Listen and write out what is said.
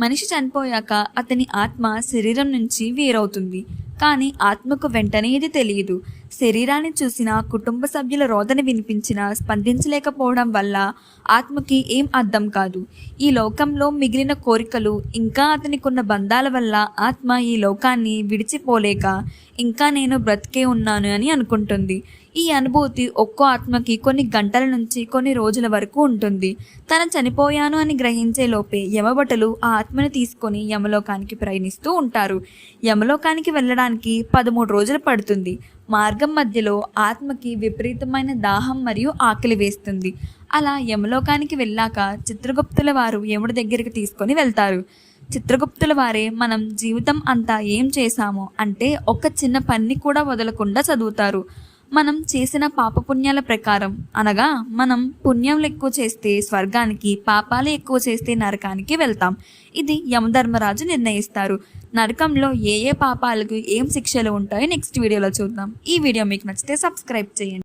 మనిషి చనిపోయాక అతని ఆత్మ శరీరం నుంచి వేరవుతుంది. కానీ ఆత్మకు వెంటనే ఇది తెలియదు. శరీరాన్ని చూసిన కుటుంబ సభ్యుల రోదన వినిపించినా స్పందించలేకపోవడం వల్ల ఆత్మకి ఏం అర్థం కాదు. ఈ లోకంలో మిగిలిన కోరికలు ఇంకా అతనికున్న బంధాల వల్ల ఆత్మ ఈ లోకాన్ని విడిచిపోలేక ఇంకా నేను బ్రతికే ఉన్నాను అని అనుకుంటుంది. ఈ అనుభూతి ఒక్కో ఆత్మకి కొన్ని గంటల నుంచి కొన్ని రోజుల వరకు ఉంటుంది. తన చనిపోయాను అని గ్రహించే లోపే యమభటలు ఆ ఆత్మను తీసుకొని యమలోకానికి ప్రయాణిస్తూ ఉంటారు. యమలోకానికి వెళ్ళడానికి పదమూడు రోజులు పడుతుంది. మార్గం మధ్యలో ఆత్మకి విపరీతమైన దాహం మరియు ఆకలి వేస్తుంది. అలా యమలోకానికి వెళ్ళాక చిత్రగుప్తుల వారు యముడి దగ్గరికి తీసుకొని వెళ్తారు. చిత్రగుప్తుల వారే మనం జీవితం అంతా ఏం చేశామో? అంటే ఒక చిన్న పని కూడా వదలకుండా చదువుతారు. మనం చేసిన పాపపుణ్యాల ప్రకారం అనగా మనం పుణ్యం ఎక్కువ చేస్తే స్వర్గానికి పాపాలు ఎక్కువ చేస్తే నరకానికి వెళ్తాం. ఇది యమధర్మరాజు నిర్ణయిస్తారు. నరకంలో ఏ ఏ పాపాలకు ఏం శిక్షలు ఉంటాయో నెక్స్ట్ వీడియోలో చూద్దాం. ఈ వీడియో మీకు నచ్చితే సబ్స్క్రైబ్ చేయండి.